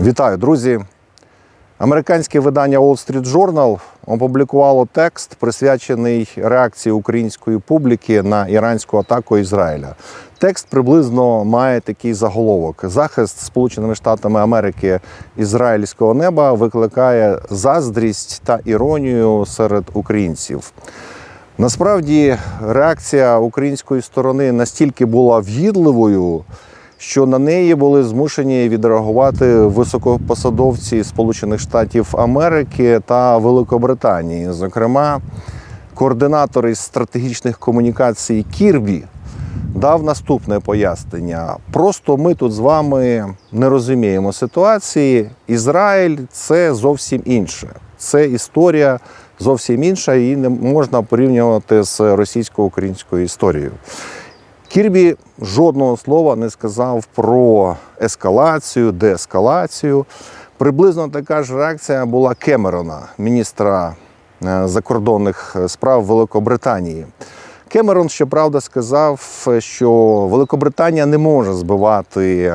Вітаю, друзі! Американське видання Wall Street Journal опублікувало текст, присвячений реакції української публіки на іранську атаку Ізраїля. Текст приблизно має такий заголовок: захист Сполученими Штатами Америки ізраїльського неба викликає заздрість та іронію серед українців. Насправді реакція української сторони настільки була в'їдливою, що на неї були змушені відреагувати високопосадовці Сполучених Штатів Америки та Великобританії. Зокрема, координатор із стратегічних комунікацій Кірбі дав наступне пояснення: просто ми тут з вами не розуміємо ситуації. Ізраїль це зовсім інше. Це історія зовсім інша, її не можна порівнювати з російсько-українською історією. Кірбі жодного слова не сказав про ескалацію, деескалацію. Приблизно така ж реакція була Кемерона, міністра е, закордонних справ Великобританії. Кемерон, щоправда, сказав, що Великобританія не може збивати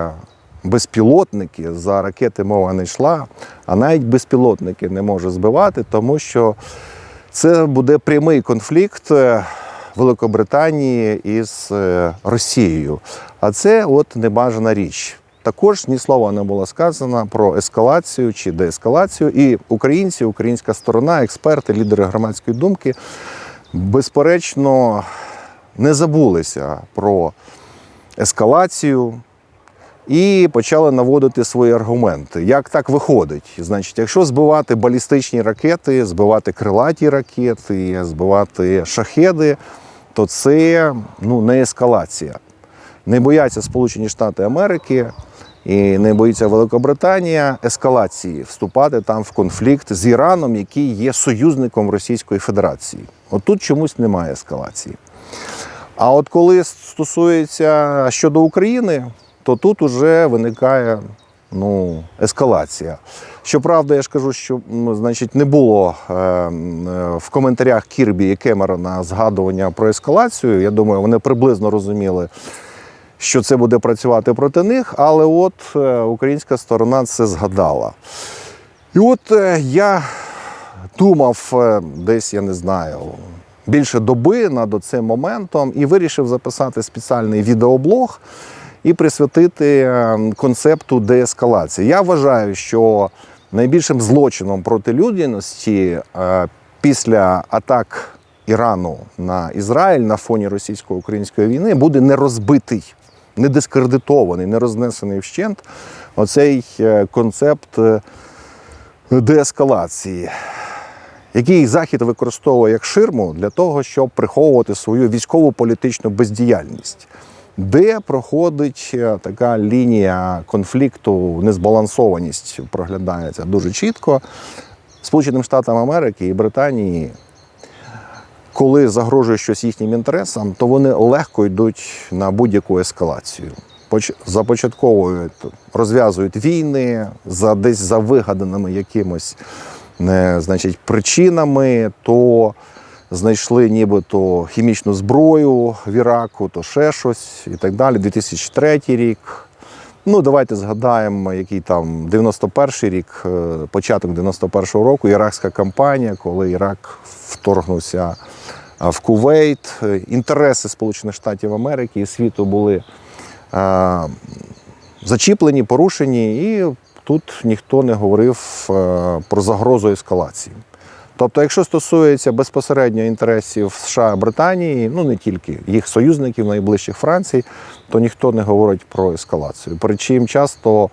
безпілотники за ракети мова не йшла, а навіть безпілотники не може збивати, тому що це буде прямий конфлікт е, Великобританії із е, Росією. А це от небажана річ. Також ні слова не було сказано про ескалацію чи деескалацію. І українці, українська сторона, експерти, лідери громадської думки, безперечно, не забулися про ескалацію і почали наводити свої аргументи. Як так виходить? Значить, якщо збивати балістичні ракети, збивати крилаті ракети, збивати шахеди, то це ну, не ескалація. Не бояться Сполучені Штати Америки і не боїться Великобританія ескалації, вступати там в конфлікт з Іраном, який є союзником Російської Федерації. От тут чомусь немає ескалації. А от коли стосується щодо України, то тут уже виникає ну, ескалація. Щоправда, я ж кажу, що значить, не було е, е, в коментарях Кірбі і Кемерона згадування про ескалацію. Я думаю, вони приблизно розуміли, що це буде працювати проти них, але от е, українська сторона це згадала. І от я думав десь, я не знаю, більше доби над цим моментом і вирішив записати спеціальний відеоблог і присвятити е, концепту деескалації. Я вважаю, що найбільшим злочином проти людяності е, після атак Ірану на Ізраїль на фоні російсько-української війни буде не розбитий, не рознесений вщент оцей е, концепт е, деескалації який Захід використовує як ширму для того, щоб приховувати свою військово політичну бездіяльність, де проходить е, така лінія конфлікту, незбалансованість проглядається дуже чітко. Сполученим Штатам Америки і Британії, коли загрожує щось їхнім інтересам, то вони легко йдуть на будь-яку ескалацію. Поч- Започатковують, розв'язують війни за десь за вигаданими якимось значить, причинами, то знайшли нібито хімічну зброю в Іраку, то ще щось і так далі. 2003 рік. Ну, давайте згадаємо, який там 91-й рік, е, початок 91-го року, іракська кампанія, коли Ірак вторгнувся в Кувейт. Е, Інтереси Сполучених Штатів Америки і світу були е, зачіплені, порушені, і тут ніхто не говорив е, про загрозу ескалації. Тобто, якщо стосується безпосередньо інтересів США Британії, ну не тільки їх союзників, найближчих Франції, то ніхто не говорить про ескалацію. Причому часто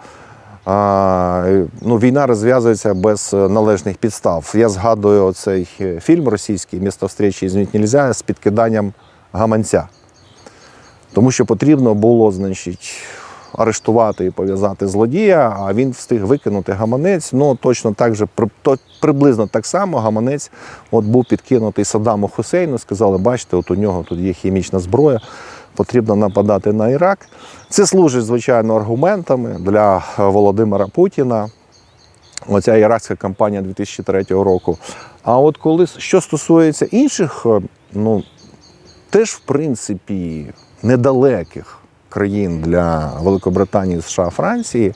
ну, війна розв'язується без належних підстав. Я згадую оцей фільм російський Місто встречі змінить нельзя з підкиданням гаманця. Тому що потрібно було, значить, арештувати і пов'язати злодія, а він встиг викинути гаманець. Ну точно так же приблизно так само гаманець от був підкинутий Саддаму Хусейну. Сказали, бачите, от у нього тут є хімічна зброя, потрібно нападати на Ірак. Це служить, звичайно, аргументами для Володимира Путіна. Оця іракська кампанія 2003 року. А от коли що стосується інших, е, ну теж в принципі недалеких країн для Великобританії, США, Франції.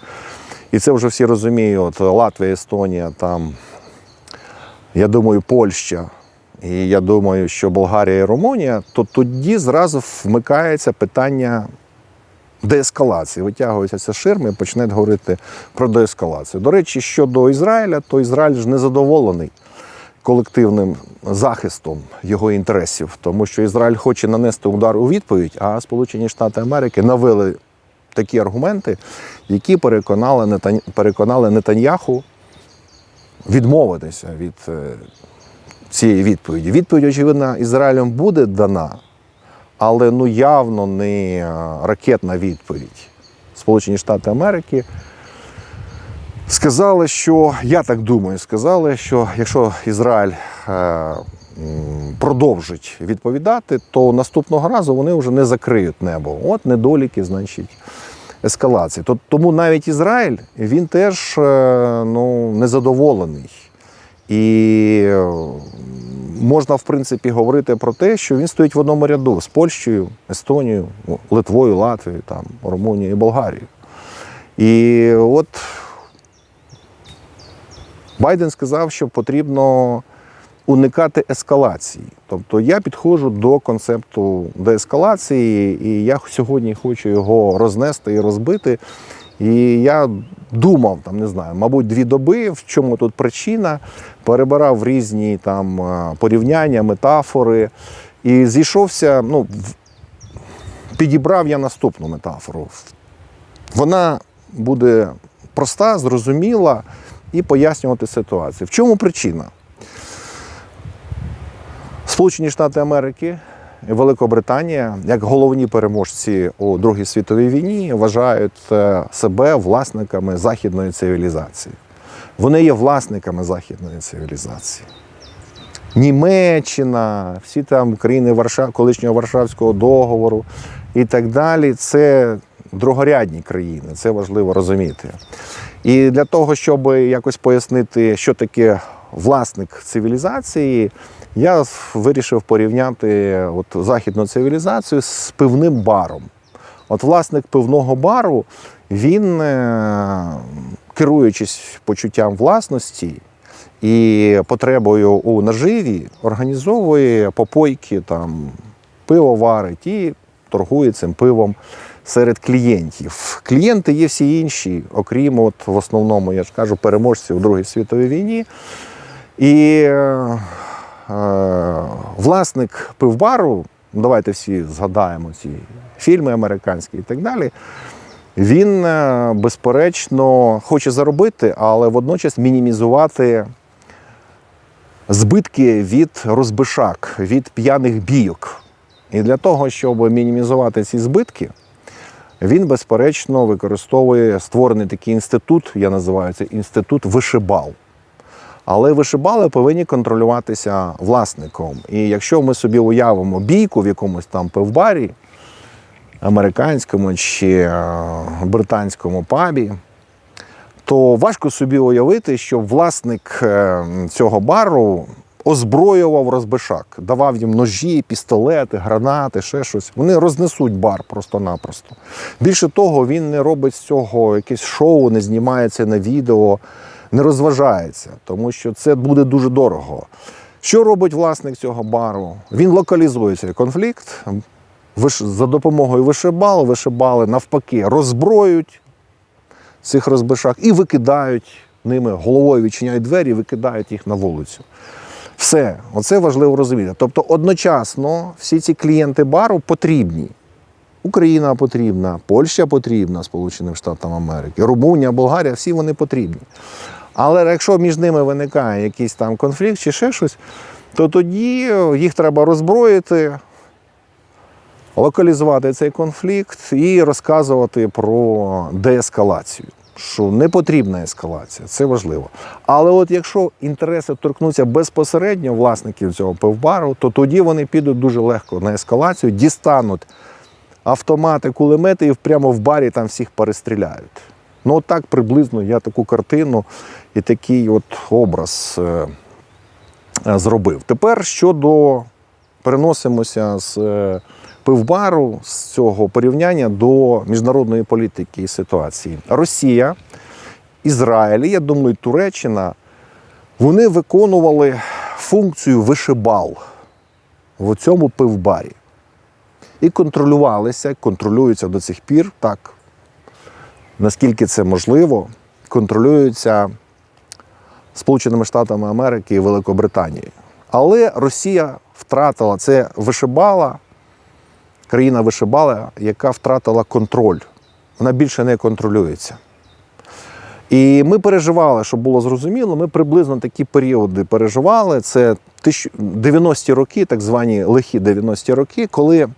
і це вже всі розуміють, Латвія, Естонія, там, я думаю, Польща, і я думаю, що Болгарія і Румунія, то тоді зразу вмикається питання деескалації. Витягуються ці ширми і почнуть говорити про деескалацію. До речі, щодо Ізраїля, то Ізраїль ж не задоволений колективним захистом його інтересів, тому що Ізраїль хоче нанести удар у відповідь, а Сполучені Штати Америки навели такі аргументи, які переконали, переконали Нетаньяху відмовитися від е, цієї відповіді. Відповідь, очевидно, Ізраїлем буде дана, але ну явно не е, ракетна відповідь. Сполучені Штати Америки сказали, що я так думаю, сказали, що якщо Ізраїль е, продовжить відповідати, то наступного разу вони вже не закриють небо. От недоліки, значить, ескалації. То- Тому навіть Ізраїль він теж е, ну, незадоволений. І можна, в принципі, говорити про те, що він стоїть в одному ряду з Польщею, Естонією, Литвою, Латвією, там, Румунією і Болгарією. І от Байден сказав, що потрібно уникати ескалації. Тобто я підходжу до концепту деескалації, і я сьогодні хочу його рознести і розбити. І я думав, там не знаю, мабуть, дві доби, в чому тут причина, перебирав різні там е, порівняння, метафори, і зійшовся, ну, підібрав я наступну метафору. Вона буде проста, зрозуміла і пояснювати ситуацію. В чому причина? Сполучені Штати Америки і Великобританія, як головні переможці у Другій світовій війні, вважають е, себе власниками західної цивілізації. Вони є власниками західної цивілізації. Німеччина, всі там країни Варшав, колишнього Варшавського договору і так далі. Це другорядні країни, це важливо розуміти. І для того, щоб якось пояснити, що таке власник цивілізації, я вирішив порівняти от західну цивілізацію з пивним баром. От власник пивного бару, він, е, керуючись почуттям власності і потребою у наживі, організовує попойки, там, пиво варить і торгує цим пивом серед клієнтів. Клієнти є всі інші, окрім от, в основному, я ж кажу, переможців у Другій світовій війні. І е, власник пивбару, давайте всі згадаємо ці фільми американські і так далі. Він, е, безперечно, хоче заробити, але водночас мінімізувати збитки від розбишак, від п'яних бійок. І для того, щоб мінімізувати ці збитки, він, безперечно, використовує створений такий інститут, я називаю це інститут вишибал. Але вишибали повинні контролюватися власником. І якщо ми собі уявимо бійку в якомусь там пивбарі, американському чи е, британському пабі, то важко собі уявити, що власник е, цього бару озброював розбишак, давав їм ножі, пістолети, гранати, ще щось. Вони рознесуть бар просто-напросто. Більше того, він не робить з цього якесь шоу, не знімається на відео, не розважається, тому що це буде дуже дорого. Що робить власник цього бару? Він локалізує цей конфлікт за допомогою вишибал, вишибали навпаки, роззброюють цих розбишак і викидають ними головою відчиняють двері, викидають їх на вулицю. Все, оце важливо розуміти. Тобто одночасно всі ці клієнти бару потрібні. Україна потрібна, Польща потрібна Сполученим Штатам Америки, Румунія, Болгарія, всі вони потрібні. Але якщо між ними виникає якийсь там конфлікт чи ще щось, то тоді їх треба роззброїти, локалізувати цей конфлікт і розказувати про деескалацію. Що не потрібна ескалація, це важливо. Але от якщо інтереси торкнуться безпосередньо власників цього пивбару, то тоді вони підуть дуже легко на ескалацію, дістануть автомати, кулемети і прямо в барі там всіх перестріляють. Ну, от так приблизно я таку картину і такий от образ е, е, зробив. Тепер щодо переносимося з е, пивбару, з цього порівняння до міжнародної політики і ситуації. Росія Ізраїль, я думаю, Туреччина, вони виконували функцію вишибал в цьому пивбарі. І контролювалися, контролюються до цих пір, так, наскільки це можливо, контролюються Сполученими Штатами Америки і Великобританією. Але Росія втратила це вишибала, країна вишибала, яка втратила контроль. Вона більше не контролюється. І ми переживали, щоб було зрозуміло, ми приблизно такі періоди переживали. Це 90-ті роки, так звані лихі 90-ті роки, коли е,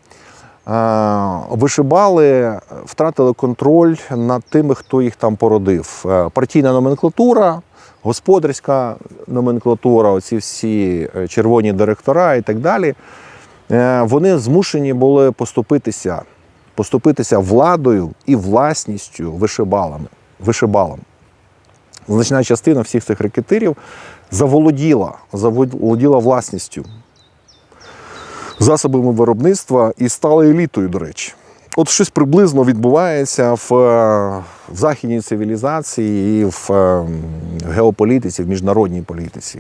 вишибали, втратили контроль над тими, хто їх там породив. Е, Партійна номенклатура, господарська номенклатура, оці всі е, червоні директора і так далі. Е, Вони змушені були поступитися, поступитися владою і власністю вишибалами. вишибалам. Значна частина всіх цих рекетирів заволоділа, заволоділа власністю, засобами виробництва і стала елітою, до речі. От щось приблизно відбувається в, е, в західній цивілізації і в е, геополітиці, в міжнародній політиці.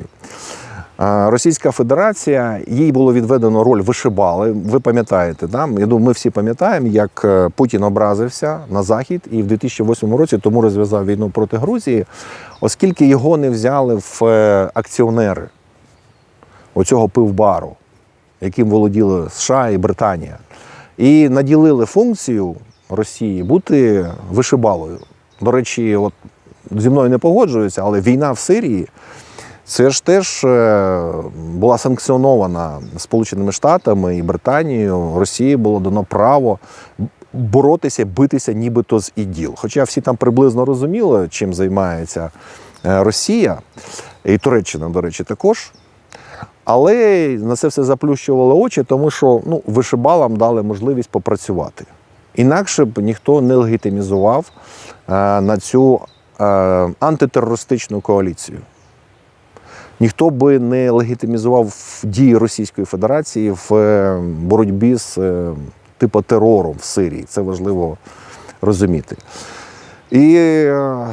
Російська Федерація, їй було відведено роль вишибали. Ви пам'ятаєте, да? я думаю, ми всі пам'ятаємо, як е, Путін образився на Захід і в 2008 році тому розв'язав війну проти Грузії, оскільки його не взяли в е, акціонери оцього пивбару, яким володіли США і Британія. І наділили функцію Росії бути вишибалою. До речі, от зі мною не погоджуються, але війна в Сирії це ж теж е, була санкціонована Сполученими Штатами і Британією. Росії було дано право боротися, битися нібито з іділ. Хоча всі там приблизно розуміли, чим займається е, Росія, і Туреччина, до речі, також. Але на це все заплющували очі, тому що ну, вишибалам дали можливість попрацювати. Інакше б ніхто не легітимізував е, на цю антитерористичну коаліцію. Ніхто би не легітимізував дії Російської Федерації в е, боротьбі з е, типу терором в Сирії. Це важливо розуміти. І е,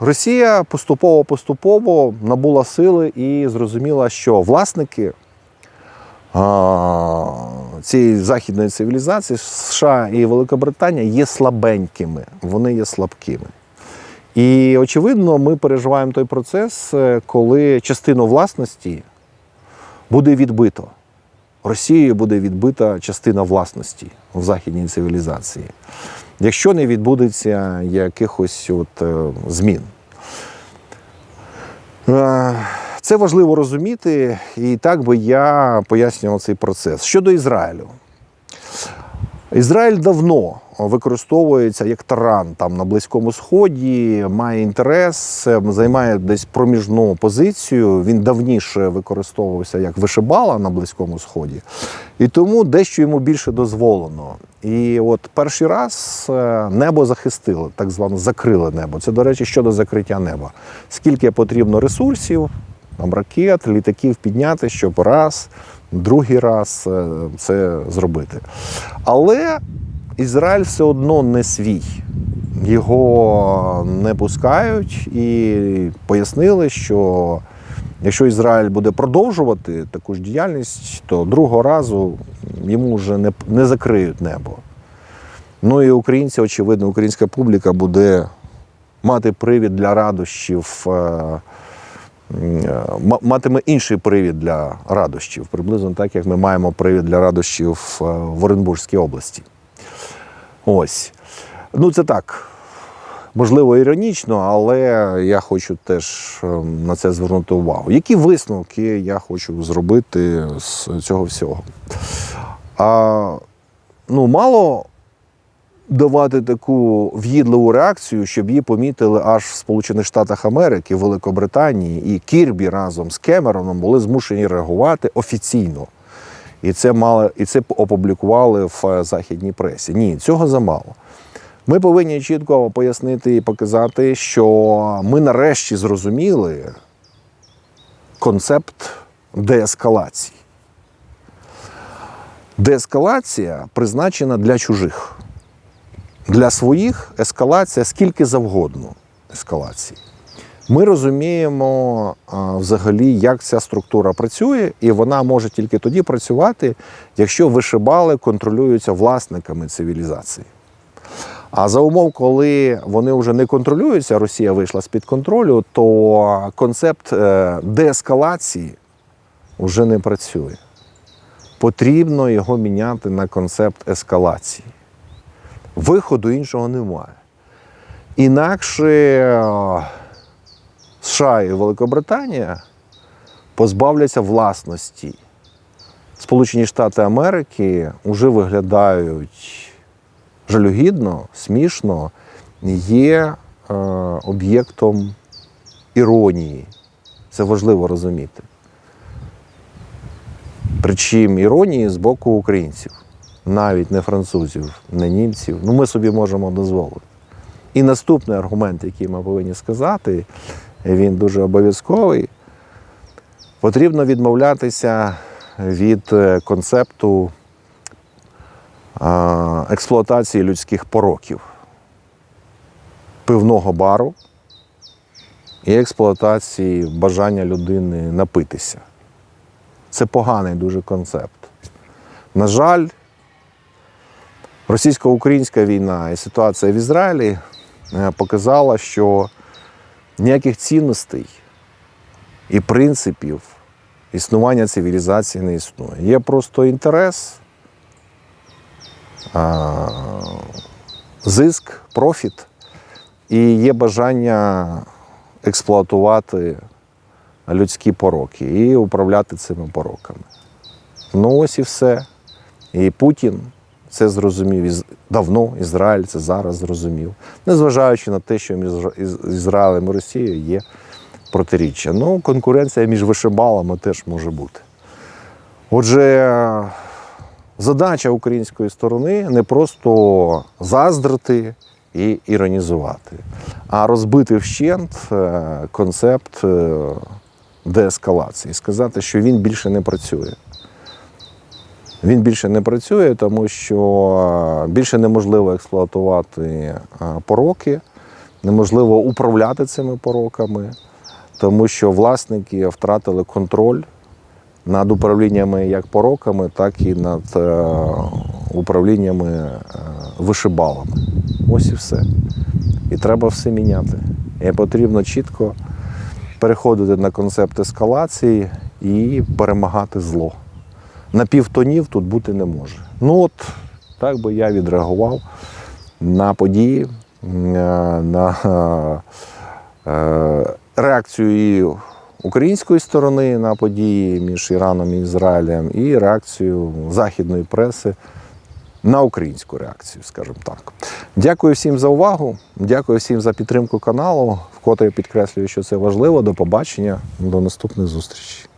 Росія поступово-поступово набула сили і зрозуміла, що власники цієї західної цивілізації, США і Великобританія, є слабенькими, вони є слабкими. І очевидно, ми переживаємо той процес, е, коли частину власності буде відбито. Росією буде відбита частина власності в західній цивілізації, якщо не відбудеться якихось от, е, змін. Е, Це важливо розуміти, і так би я пояснював цей процес. Щодо Ізраїлю. Ізраїль давно використовується як таран там на Близькому Сході, має інтерес, займає десь проміжну позицію. Він давніше використовувався як вишибала на Близькому Сході, і тому дещо йому більше дозволено. І от перший раз е, небо захистили, так звано закрили небо. Це, до речі, щодо закриття неба. Скільки потрібно ресурсів, там ракет, літаків підняти, щоб раз, другий раз е, це зробити. Але Ізраїль все одно не свій. Його не пускають і пояснили, що якщо Ізраїль буде продовжувати таку ж діяльність, то другого разу йому вже не, не закриють небо. Ну і українці, очевидно, українська публіка буде мати привід для радощів. е, е, ма- Матиме інший привід для радощів, приблизно так, як ми маємо привід для радощів е, в Оренбурзькій області. Ось. Ну, це так. Можливо, іронічно, але я хочу теж ем, на це звернути увагу. Які висновки я хочу зробити з цього всього? А, ну, мало давати таку в'їдливу реакцію, щоб її помітили аж в Сполучених Штатах Америки, Великобританії і Кірбі разом з Кемероном були змушені реагувати офіційно. І це мали, і це опублікували в е, західній пресі. Ні, цього замало. Ми повинні чітко пояснити і показати, що ми нарешті зрозуміли концепт деескалації. Деескалація призначена для чужих. Для своїх ескалація скільки завгодно. ескалації. Ми розуміємо взагалі, як ця структура працює, і вона може тільки тоді працювати, якщо вишибали контролюються власниками цивілізації. А за умов, коли вони вже не контролюються, Росія вийшла з-під контролю, то концепт е, деескалації вже не працює. Потрібно його міняти на концепт ескалації. Виходу іншого немає. Інакше е, США і Великобританія позбавляться власності. Сполучені Штати Америки вже виглядають жалюгідно, смішно, є е, об'єктом іронії. Це важливо розуміти. Причим іронії з боку українців, навіть не французів, не німців. Ну, ми собі можемо дозволити. І наступний аргумент, який ми повинні сказати, він дуже обов'язковий. Потрібно відмовлятися від е, концепту експлуатації людських пороків, пивного бару і експлуатації бажання людини напитися. Це поганий дуже концепт. На жаль, російсько-українська війна і ситуація в Ізраїлі е, показала, що ніяких цінностей і принципів існування цивілізації не існує. Є просто інтерес, зиск, профіт, і є бажання експлуатувати людські пороки і управляти цими пороками. Ну ось і все. І Путін це зрозумів із- давно, Ізраїль це зараз зрозумів, незважаючи на те, що між Ізраїлем і Росією є протиріччя. Ну, конкуренція між вишибалами теж може бути. Отже, задача української сторони не просто заздрити і іронізувати, а розбити вщент е, концепт е, деескалації, сказати, що він більше не працює. Він більше не працює, тому що більше неможливо експлуатувати е, пороки, неможливо управляти цими пороками, тому що власники втратили контроль над управліннями як пороками, так і над е, управліннями е, вишибалами. Ось і все. І треба все міняти. І потрібно чітко переходити на концепт ескалації і перемагати зло. Напівтонів тут бути не може. Ну от так би я відреагував на події, е, на е, реакцію і української сторони на події між Іраном і Ізраїлем, і реакцію західної преси на українську реакцію, скажімо так. Дякую всім за увагу. Дякую всім за підтримку каналу. Вкотре підкреслюю, що це важливо. До побачення, до наступних зустрічей.